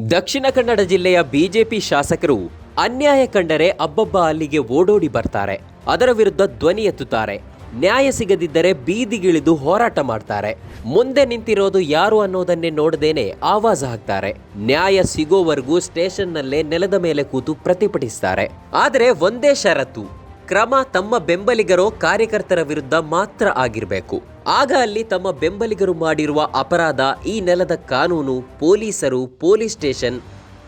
ದಕ್ಷಿಣ ಕನ್ನಡ ಜಿಲ್ಲೆಯ ಬಿಜೆಪಿ ಶಾಸಕರು ಅನ್ಯಾಯ ಕಂಡರೆ ಅಬ್ಬಬ್ಬ ಅಲ್ಲಿಗೆ ಓಡೋಡಿ ಬರ್ತಾರೆ. ಅದರ ವಿರುದ್ಧ ಧ್ವನಿ ಎತ್ತುತ್ತಾರೆ. ನ್ಯಾಯ ಸಿಗದಿದ್ದರೆ ಬೀದಿಗಿಳಿದು ಹೋರಾಟ ಮಾಡ್ತಾರೆ. ಮುಂದೆ ನಿಂತಿರೋದು ಯಾರು ಅನ್ನೋದನ್ನೇ ನೋಡದೇನೆ ಆವಾಜ ಹಾಕ್ತಾರೆ. ನ್ಯಾಯ ಸಿಗೋವರೆಗೂ ಸ್ಟೇಷನ್ನಲ್ಲೇ ನೆಲದ ಮೇಲೆ ಕೂತು ಪ್ರತಿಭಟಿಸ್ತಾರೆ. ಆದರೆ ಒಂದೇ ಷರತ್ತು. ಕ್ರಮ ತಮ್ಮ ಬೆಂಬಲಿಗರೋ ಕಾರ್ಯಕರ್ತರ ವಿರುದ್ಧ ಮಾತ್ರ ಆಗಿರಬೇಕು. ಆಗ ಅಲ್ಲಿ ತಮ್ಮ ಬೆಂಬಲಿಗರು ಮಾಡಿರುವ ಅಪರಾಧ ಈ ನೆಲದ ಕಾನೂನು ಪೊಲೀಸರು, ಪೊಲೀಸ್ ಸ್ಟೇಷನ್,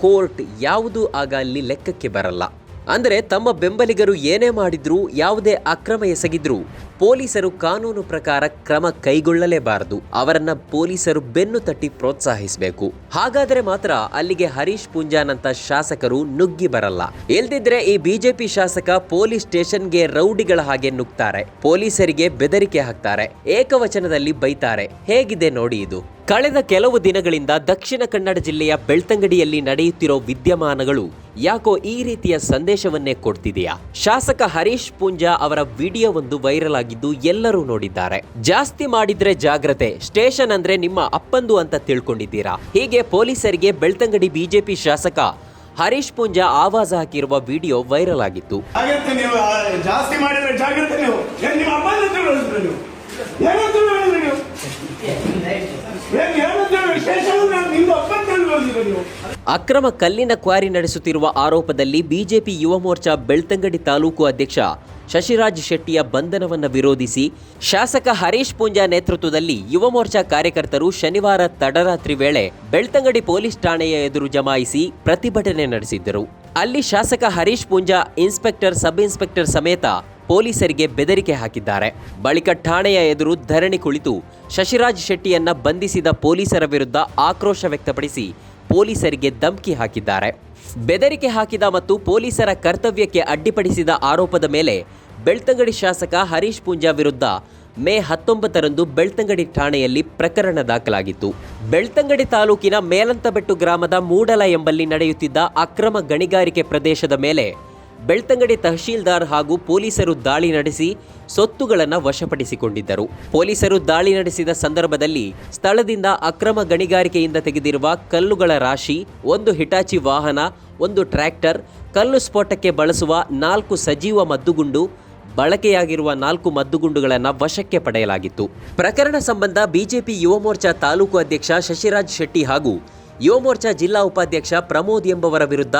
ಕೋರ್ಟ್ ಯಾವುದೂ ಆಗ ಅಲ್ಲಿ ಲೆಕ್ಕಕ್ಕೆ ಬರಲ್ಲ. ಅಂದರೆ ತಮ್ಮ ಬೆಂಬಲಿಗರು ಏನೇ ಮಾಡಿದ್ರು ಯಾವುದೇ ಅಕ್ರಮ ಎಸಗಿದ್ರೂ. ಪೊಲೀಸರು ಕಾನೂನು ಪ್ರಕಾರ ಕ್ರಮ ಕೈಗೊಳ್ಳಲೇಬಾರದು. ಅವರನ್ನ ಪೊಲೀಸರು ಬೆನ್ನು ತಟ್ಟಿ ಪ್ರೋತ್ಸಾಹಿಸಬೇಕು. ಹಾಗಾದರೆ ಮಾತ್ರ ಅಲ್ಲಿಗೆ ಹರೀಶ್ ಪುಂಜಾನಂತ ಶಾಸಕರು ನುಗ್ಗಿ ಬರಲ್ಲ. ಇಲ್ದಿದ್ರೆ ಈ ಬಿಜೆಪಿ ಶಾಸಕ ಪೊಲೀಸ್ ಸ್ಟೇಷನ್ಗೆ ರೌಡಿಗಳ ಹಾಗೆ ನುಗ್ತಾರೆ. ಪೊಲೀಸರಿಗೆ ಬೆದರಿಕೆ ಹಾಕ್ತಾರೆ. ಏಕವಚನದಲ್ಲಿ ಬೈತಾರೆ. ಹೇಗಿದೆ ನೋಡಿ ಇದು. ಕಳೆದ ಕೆಲವು ದಿನಗಳಿಂದ ದಕ್ಷಿಣ ಕನ್ನಡ ಜಿಲ್ಲೆಯ ಬೆಳ್ತಂಗಡಿಯಲ್ಲಿ ನಡೆಯುತ್ತಿರೋ ವಿದ್ಯಮಾನಗಳು ಯಾಕೋ ಈ ರೀತಿಯ ಸಂದೇಶವನ್ನೇ ಕೊಡ್ತಿದೆಯಾ? ಶಾಸಕ ಹರೀಶ್ ಪೂಂಜಾ ಅವರ ವಿಡಿಯೋ ಒಂದು ವೈರಲ್ ಆಗಿದ್ದು ಎಲ್ಲರೂ ನೋಡಿದ್ದಾರೆ. ಜಾಸ್ತಿ ಮಾಡಿದ್ರೆ ಜಾಗ್ರತೆ, ಸ್ಟೇಷನ್ ಅಂದ್ರೆ ನಿಮ್ಮ ಅಪ್ಪಂದು ಅಂತ ತಿಳ್ಕೊಂಡಿದ್ದೀರಾ? ಹೀಗೆ ಪೊಲೀಸರಿಗೆ ಬೆಳ್ತಂಗಡಿ ಬಿಜೆಪಿ ಶಾಸಕ ಹರೀಶ್ ಪೂಂಜಾ ಆವಾಜ್ ಹಾಕಿರುವ ವಿಡಿಯೋ ವೈರಲ್ ಆಗಿತ್ತು. ಜಾಸ್ತಿ ಅಕ್ರಮ ಕಲ್ಲಿನ ಕ್ವಾರಿ ನಡೆಸುತ್ತಿರುವ ಆರೋಪದಲ್ಲಿ ಬಿಜೆಪಿ ಯುವ ಮೋರ್ಚಾ ಬೆಳ್ತಂಗಡಿ ತಾಲೂಕು ಅಧ್ಯಕ್ಷ ಶಶಿರಾಜ್ ಶೆಟ್ಟಿಯ ಬಂಧನವನ್ನು ವಿರೋಧಿಸಿ ಶಾಸಕ ಹರೀಶ್ ಪೂಂಜಾ ನೇತೃತ್ವದಲ್ಲಿ ಯುವ ಮೋರ್ಚಾ ಕಾರ್ಯಕರ್ತರು ಶನಿವಾರ ತಡರಾತ್ರಿ ವೇಳೆ ಬೆಳ್ತಂಗಡಿ ಪೊಲೀಸ್ ಠಾಣೆಯ ಎದುರು ಜಮಾಯಿಸಿ ಪ್ರತಿಭಟನೆ ನಡೆಸಿದ್ದರು. ಅಲ್ಲಿ ಶಾಸಕ Harish Poonja, inspector, sub inspector ಸಮೇತ ಪೊಲೀಸರಿಗೆ ಬೆದರಿಕೆ ಹಾಕಿದ್ದಾರೆ. ಬಳಿಕ ಠಾಣೆಯ ಎದುರು ಧರಣಿ ಕುಳಿತು ಶಶಿರಾಜ್ ಶೆಟ್ಟಿಯನ್ನ ಬಂಧಿಸಿದ ಪೊಲೀಸರ ವಿರುದ್ಧ ಆಕ್ರೋಶ ವ್ಯಕ್ತಪಡಿಸಿ ಪೊಲೀಸರಿಗೆ ಧಮಕಿ ಹಾಕಿದ್ದಾರೆ. ಬೆದರಿಕೆ ಹಾಕಿದ ಮತ್ತು ಪೊಲೀಸರ ಕರ್ತವ್ಯಕ್ಕೆ ಅಡ್ಡಿಪಡಿಸಿದ ಆರೋಪದ ಮೇಲೆ ಬೆಳ್ತಂಗಡಿ ಶಾಸಕ ಹರೀಶ್ ಪೂಂಜಾ ವಿರುದ್ಧ ಮೇ ಹತ್ತೊಂಬತ್ತರಂದು ಬೆಳ್ತಂಗಡಿ ಠಾಣೆಯಲ್ಲಿ ಪ್ರಕರಣ ದಾಖಲಾಗಿತ್ತು. ಬೆಳ್ತಂಗಡಿ ತಾಲೂಕಿನ ಮೇಲಂತಬೆಟ್ಟು ಗ್ರಾಮದ ಮೂಡಲ ಎಂಬಲ್ಲಿ ನಡೆಯುತ್ತಿದ್ದ ಅಕ್ರಮ ಗಣಿಗಾರಿಕೆ ಪ್ರದೇಶದ ಮೇಲೆ ಬೆಳ್ತಂಗಡಿ ತಹಶೀಲ್ದಾರ್ ಹಾಗೂ ಪೊಲೀಸರು ದಾಳಿ ನಡೆಸಿ ಸೊತ್ತುಗಳನ್ನು ವಶಪಡಿಸಿಕೊಂಡಿದ್ದರು. ಪೊಲೀಸರು ದಾಳಿ ನಡೆಸಿದ ಸಂದರ್ಭದಲ್ಲಿ ಸ್ಥಳದಿಂದ ಅಕ್ರಮ ಗಣಿಗಾರಿಕೆಯಿಂದ ತೆಗೆದಿರುವ ಕಲ್ಲುಗಳ ರಾಶಿ, ಒಂದು ಹಿಟಾಚಿ ವಾಹನ, ಒಂದು ಟ್ರ್ಯಾಕ್ಟರ್, ಕಲ್ಲು ಸ್ಫೋಟಕ್ಕೆ ಬಳಸುವ ನಾಲ್ಕು ಸಜೀವ ಮದ್ದುಗುಂಡು, ಬಳಕೆಯಾಗಿರುವ ನಾಲ್ಕು ಮದ್ದುಗುಂಡುಗಳನ್ನು ವಶಕ್ಕೆ ಪಡೆಯಲಾಗಿತ್ತು. ಪ್ರಕರಣ ಸಂಬಂಧ ಬಿಜೆಪಿ ಯುವ ಮೋರ್ಚಾ ತಾಲೂಕು ಅಧ್ಯಕ್ಷ ಶಶಿರಾಜ್ ಶೆಟ್ಟಿ ಹಾಗೂ ಯುವ ಮೋರ್ಚಾ ಜಿಲ್ಲಾ ಉಪಾಧ್ಯಕ್ಷ ಪ್ರಮೋದ್ ಎಂಬವರ ವಿರುದ್ಧ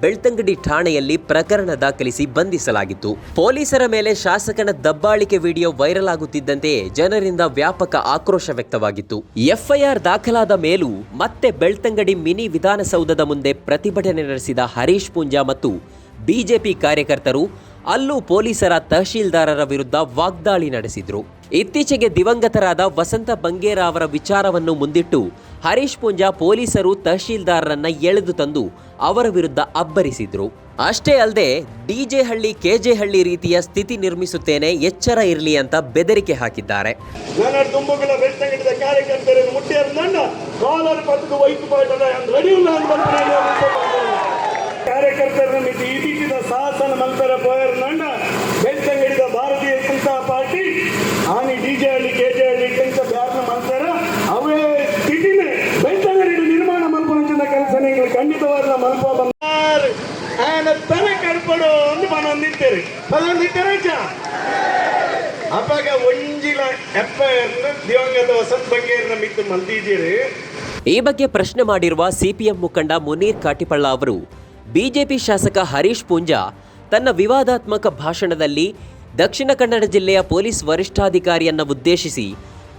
ಬೆಳ್ತಂಗಡಿ ಠಾಣೆಯಲ್ಲಿ ಪ್ರಕರಣ ದಾಖಲಿಸಿ ಬಂಧಿಸಲಾಗಿತ್ತು. ಪೊಲೀಸರ ಮೇಲೆ ಶಾಸಕನ ದಬ್ಬಾಳಿಕೆ ವಿಡಿಯೋ ವೈರಲ್ ಆಗುತ್ತಿದ್ದಂತೆಯೇ ಜನರಿಂದ ವ್ಯಾಪಕ ಆಕ್ರೋಶ ವ್ಯಕ್ತವಾಗಿತ್ತು. ಎಫ್ಐಆರ್ ದಾಖಲಾದ ಮೇಲೂ ಮತ್ತೆ ಬೆಳ್ತಂಗಡಿ ಮಿನಿ ವಿಧಾನಸೌಧದ ಮುಂದೆ ಪ್ರತಿಭಟನೆ ನಡೆಸಿದ ಹರೀಶ್ ಪೂಂಜಾ ಮತ್ತು ಬಿಜೆಪಿ ಕಾರ್ಯಕರ್ತರು ಅಲ್ಲೂ ಪೊಲೀಸರ ತಹಶೀಲ್ದಾರರ ವಿರುದ್ಧ ವಾಗ್ದಾಳಿ ನಡೆಸಿದ್ರು. ಇತ್ತೀಚೆಗೆ ದಿವಂಗತರಾದ ವಸಂತ ಬಂಗೇರ ಅವರ ವಿಚಾರವನ್ನು ಮುಂದಿಟ್ಟು ಹರೀಶ್ ಪೂಂಜಾ ಪೊಲೀಸರು ತಹಶೀಲ್ದಾರರನ್ನ ಎಳೆದು ತಂದು ಅವರ ವಿರುದ್ಧ ಅಬ್ಬರಿಸಿದ್ರು. ಅಷ್ಟೇ ಅಲ್ಲದೆ ಡಿಜೆ ಹಳ್ಳಿ ಕೆಜೆ ಹಳ್ಳಿ ರೀತಿಯ ಸ್ಥಿತಿ ನಿರ್ಮಿಸುತ್ತೇನೆ, ಎಚ್ಚರ ಇರಲಿ ಅಂತ ಬೆದರಿಕೆ ಹಾಕಿದ್ದಾರೆ. ನನ್ನ கொடுத்து இடிக்கிற சாசன மல்பெற ನಂಡ ಬೆತ್ತಂಗೆ ಭಾರತೀಯ ಜನತಾ ಪಾರ್ಟಿ ಆನಿ D J Halli K J Halli ಕಂಚ ಬ್ಯಾರ್ನ ಮಾಡ್ತಾರ ಅವೇ ಸ್ಥಿತಿನೇ ಬೆತ್ತಂಗೆ ನಿರ್ಮಾಣ ಮಲ್ಪನ ಕೆಲಸ ನೀವು ಖಂಡಿತವಾದ ಮಲ್ಪ ಬಂದ ಆಯನ ತನ ಕಡ್ಪಡು ಅಂದು ಮನ ಹೊಂದಿದ್ದೇವೆ ಮನ ಹೊಂದಿದ್ದೇವೆ ಅಪ್ಪಾಗ ಒಂಜಿಲ ಎಪ್ಪ ದಿವಂಗತ ವಸಂತ ಬಗ್ಗೆ ಮಿತ್ತು ಮಲ್ತಿದ್ದೀರಿ. ಈ ಬಗ್ಗೆ ಪ್ರಶ್ನೆ ಮಾಡಿರುವ ಸಿಪಿಎಂ ಮುಖಂಡ ಮುನೀರ್ ಕಾಟಿಪಳ್ಳ ಅವರು ಬಿಜೆಪಿ ಶಾಸಕ ಹರೀಶ್ ಪೂಂಜಾ ತನ್ನ ವಿವಾದಾತ್ಮಕ ಭಾಷಣದಲ್ಲಿ ದಕ್ಷಿಣ ಕನ್ನಡ ಜಿಲ್ಲೆಯ ಪೊಲೀಸ್ ವರಿಷ್ಠಾಧಿಕಾರಿಯನ್ನು ಉದ್ದೇಶಿಸಿ,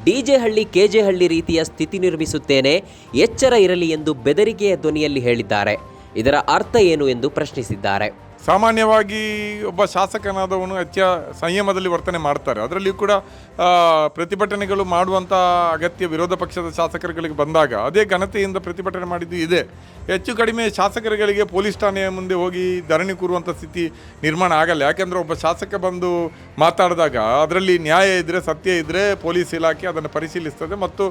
ಡಿಜೆಹಳ್ಳಿ ಹಳ್ಳಿ ಕೆಜೆ ಹಳ್ಳಿ ರೀತಿಯ ಸ್ಥಿತಿ ನಿರ್ಮಿಸುತ್ತೇನೆ, ಎಚ್ಚರ ಇರಲಿ ಎಂದು ಬೆದರಿಕೆಯ ಧ್ವನಿಯಲ್ಲಿ ಹೇಳಿದ್ದಾರೆ. ಇದರ ಅರ್ಥ ಏನು ಎಂದು ಪ್ರಶ್ನಿಸಿದ್ದಾರೆ. ಸಾಮಾನ್ಯವಾಗಿ ಒಬ್ಬ ಶಾಸಕನಾದವನು ಅತ್ಯ ಸಂಯಮದಲ್ಲಿ ವರ್ತನೆ ಮಾಡ್ತಾರೆ. ಅದರಲ್ಲಿಯೂ ಕೂಡ ಪ್ರತಿಭಟನೆಗಳು ಮಾಡುವಂಥ ಅಗತ್ಯ ವಿರೋಧ ಪಕ್ಷದ ಶಾಸಕರುಗಳಿಗೆ ಬಂದಾಗ ಅದೇ ಘನತೆಯಿಂದ ಪ್ರತಿಭಟನೆ ಮಾಡಿದ್ದು ಇದೆ. ಹೆಚ್ಚು ಕಡಿಮೆ ಶಾಸಕರುಗಳಿಗೆ ಪೊಲೀಸ್ ಠಾಣೆಯ ಮುಂದೆ ಹೋಗಿ ಧರಣಿ ಕೂರುವಂಥ ಸ್ಥಿತಿ ನಿರ್ಮಾಣ ಆಗಲ್ಲ. ಯಾಕೆಂದರೆ ಒಬ್ಬ ಶಾಸಕ ಬಂದು ಮಾತಾಡಿದಾಗ ಅದರಲ್ಲಿ ನ್ಯಾಯ ಇದ್ದರೆ ಸತ್ಯ ಇದ್ದರೆ ಪೊಲೀಸ್ ಇಲಾಖೆ ಅದನ್ನು ಪರಿಶೀಲಿಸ್ತದೆ ಮತ್ತು,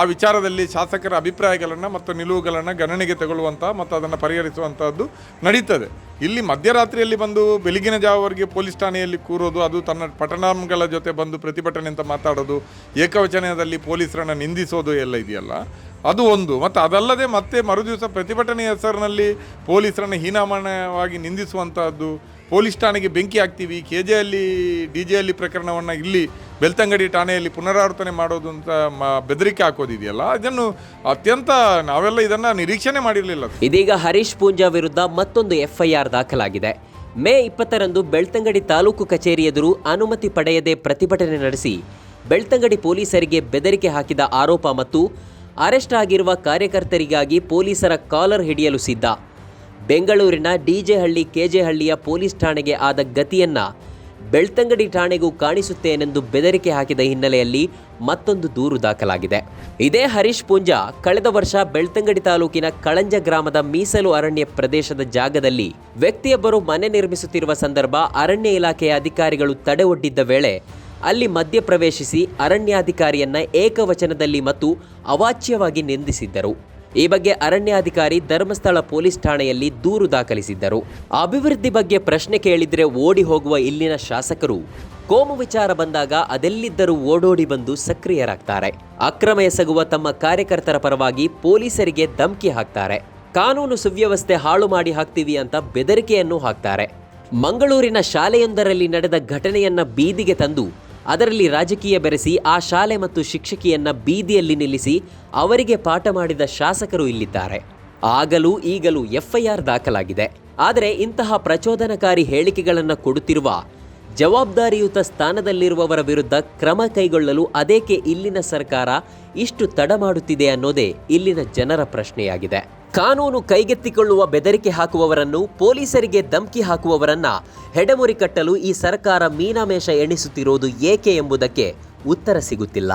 ಆ ವಿಚಾರದಲ್ಲಿ ಶಾಸಕರ ಅಭಿಪ್ರಾಯಗಳನ್ನು ಮತ್ತು ನಿಲುವುಗಳನ್ನು ಗಣನೆಗೆ ತಗೊಳ್ಳುವಂಥ ಮತ್ತು ಅದನ್ನು ಪರಿಹರಿಸುವಂಥದ್ದು ನಡೀತದೆ. ಇಲ್ಲಿ ಇಲ್ಲಿ ಮಧ್ಯರಾತ್ರಿಯಲ್ಲಿ ಬಂದು ಬೆಳಗಿನ ಜಾವವರೆಗೆ ಪೊಲೀಸ್ ಠಾಣೆಯಲ್ಲಿ ಕೂರೋದು, ಅದು ತನ್ನ ಪಟನಾಮಗಳ ಜೊತೆ ಬಂದು ಪ್ರತಿಭಟನೆ ಅಂತ ಮಾತಾಡೋದು, ಏಕವಚನದಲ್ಲಿ ಪೊಲೀಸರನ್ನು ನಿಂದಿಸೋದು ಎಲ್ಲ ಇದೆಯಲ್ಲ? ಅದು ಒಂದು. ಮತ್ತು ಅದಲ್ಲದೆ ಮತ್ತೆ ಮರುದಿವಸ ಪ್ರತಿಭಟನೆಯ ಹೆಸರಿನಲ್ಲಿ ಪೊಲೀಸರನ್ನು ಹೀನಾಮಾನವಾಗಿ ನಿಂದಿಸುವಂಥದ್ದು ಪೊಲೀಸ್ ಠಾಣೆಗೆ ಬೆಂಕಿ ಹಾಕ್ತೀವಿ ಕೆ ಜೆಯಲ್ಲಿ ಡಿ ಜೆಯಲ್ಲಿ ಪ್ರಕರಣವನ್ನು ಇಲ್ಲಿ ಬೆಳ್ತಂಗಡಿ ಠಾಣೆಯಲ್ಲಿ ಪುನರಾವರ್ತನೆ ಮಾಡೋದು ಅಂತ ಬೆದರಿಕೆ ಹಾಕೋದಿದೆಯಲ್ಲ? ಇದನ್ನು ಅತ್ಯಂತ ನಾವೆಲ್ಲ ಇದನ್ನು ನಿರೀಕ್ಷಣೆ ಮಾಡಿರಲಿಲ್ಲ. ಇದೀಗ ಹರೀಶ್ ಪೂಂಜಾ ವಿರುದ್ಧ ಮತ್ತೊಂದು ಎಫ್ಐಆರ್ ದಾಖಲಾಗಿದೆ. ಮೇ ಇಪ್ಪತ್ತರಂದು ಬೆಳ್ತಂಗಡಿ ತಾಲೂಕು ಕಚೇರಿ ಎದುರು ಅನುಮತಿ ಪಡೆಯದೆ ಪ್ರತಿಭಟನೆ ನಡೆಸಿ ಬೆಳ್ತಂಗಡಿ ಪೊಲೀಸರಿಗೆ ಬೆದರಿಕೆ ಹಾಕಿದ ಆರೋಪ ಮತ್ತು ಅರೆಸ್ಟ್ ಆಗಿರುವ ಕಾರ್ಯಕರ್ತರಿಗಾಗಿ ಪೊಲೀಸರ ಕಾಲರ್ ಹಿಡಿಯಲು ಸಿದ್ಧ. ಬೆಂಗಳೂರಿನ ಡಿಜೆಹಳ್ಳಿ ಕೆಜೆಹಳ್ಳಿಯ ಪೊಲೀಸ್ ಠಾಣೆಗೆ ಆದ ಗತಿಯನ್ನ ಬೆಳ್ತಂಗಡಿ ಠಾಣೆಗೂ ಕಾಣಿಸುತ್ತೇನೆಂದು ಬೆದರಿಕೆ ಹಾಕಿದ ಹಿನ್ನೆಲೆಯಲ್ಲಿ ಮತ್ತೊಂದು ದೂರು ದಾಖಲಾಗಿದೆ. ಇದೇ ಹರೀಶ್ ಪೂಂಜಾ ಕಳೆದ ವರ್ಷ ಬೆಳ್ತಂಗಡಿ ತಾಲೂಕಿನ ಕಳಂಜ ಗ್ರಾಮದ ಮೀಸಲು ಅರಣ್ಯ ಪ್ರದೇಶದ ಜಾಗದಲ್ಲಿ ವ್ಯಕ್ತಿಯೊಬ್ಬರು ಮನೆ ನಿರ್ಮಿಸುತ್ತಿರುವ ಸಂದರ್ಭ ಅರಣ್ಯ ಇಲಾಖೆಯ ಅಧಿಕಾರಿಗಳು ತಡೆ ಒಡ್ಡಿದ್ದ ವೇಳೆ ಅಲ್ಲಿ ಮಧ್ಯಪ್ರವೇಶಿಸಿ ಅರಣ್ಯಾಧಿಕಾರಿಯನ್ನ ಏಕವಚನದಲ್ಲಿ ಮತ್ತು ಅವಾಚ್ಯವಾಗಿ ನಿಂದಿಸಿದ್ದರು. ಈ ಬಗ್ಗೆ ಅರಣ್ಯಾಧಿಕಾರಿ ಧರ್ಮಸ್ಥಳ ಪೊಲೀಸ್ ಠಾಣೆಯಲ್ಲಿ ದೂರು ದಾಖಲಿಸಿದ್ದರು. ಅಭಿವೃದ್ಧಿ ಬಗ್ಗೆ ಪ್ರಶ್ನೆ ಕೇಳಿದ್ರೆ ಓಡಿ ಹೋಗುವ ಇಲ್ಲಿನ ಶಾಸಕರು. ಕೋಮು ವಿಚಾರ ಬಂದಾಗ ಅದೆಲ್ಲಿದ್ದರೂ ಓಡೋಡಿ ಬಂದು ಸಕ್ರಿಯರಾಗ್ತಾರೆ. ಅಕ್ರಮ ಎಸಗುವ ತಮ್ಮ ಕಾರ್ಯಕರ್ತರ ಪರವಾಗಿ ಪೊಲೀಸರಿಗೆ ಧಮಕಿ ಹಾಕ್ತಾರೆ. ಕಾನೂನು ಸುವ್ಯವಸ್ಥೆ ಹಾಳು ಮಾಡಿ ಹಾಕ್ತೀವಿ ಅಂತ ಬೆದರಿಕೆಯನ್ನು ಹಾಕ್ತಾರೆ. ಮಂಗಳೂರಿನ ಶಾಲೆಯೊಂದರಲ್ಲಿ ನಡೆದ ಘಟನೆಯನ್ನ ಬೀದಿಗೆ ತಂದು ಅದರಲ್ಲಿ ರಾಜಕೀಯ ಬೆರೆಸಿ ಆ ಶಾಲೆ ಮತ್ತು ಶಿಕ್ಷಕಿಯನ್ನ ಬೀದಿಯಲ್ಲಿ ನಿಲ್ಲಿಸಿ ಅವರಿಗೆ ಪಾಠ ಮಾಡಿದ ಶಾಸಕರು ಇಲ್ಲಿದ್ದಾರೆ. ಆಗಲೂ ಈಗಲೂ ಎಫ್ಐಆರ್ ದಾಖಲಾಗಿದೆ. ಆದರೆ ಇಂತಹ ಪ್ರಚೋದನಕಾರಿ ಹೇಳಿಕೆಗಳನ್ನು ಕೊಡುತ್ತಿರುವ ಜವಾಬ್ದಾರಿಯುತ ಸ್ಥಾನದಲ್ಲಿರುವವರ ವಿರುದ್ಧ ಕ್ರಮ ಕೈಗೊಳ್ಳಲು ಅದೇಕೆ ಇಲ್ಲಿನ ಸರ್ಕಾರ ಇಷ್ಟು ತಡ ಮಾಡುತ್ತಿದೆ ಅನ್ನೋದೇ ಇಲ್ಲಿನ ಜನರ ಪ್ರಶ್ನೆಯಾಗಿದೆ. ಕಾನೂನು ಕೈಗೆತ್ತಿಕೊಳ್ಳುವ ಬೆದರಿಕೆ ಹಾಕುವವರನ್ನು ಪೊಲೀಸರಿಗೆ ಧಮಕಿ ಹಾಕುವವರನ್ನ ಹೆಡೆಮುರಿ ಕಟ್ಟಲು ಈ ಸರ್ಕಾರ ಮೀನಾಮೇಷ ಎಣಿಸುತ್ತಿರುವುದು ಏಕೆ ಎಂಬುದಕ್ಕೆ ಉತ್ತರ ಸಿಗುತ್ತಿಲ್ಲ.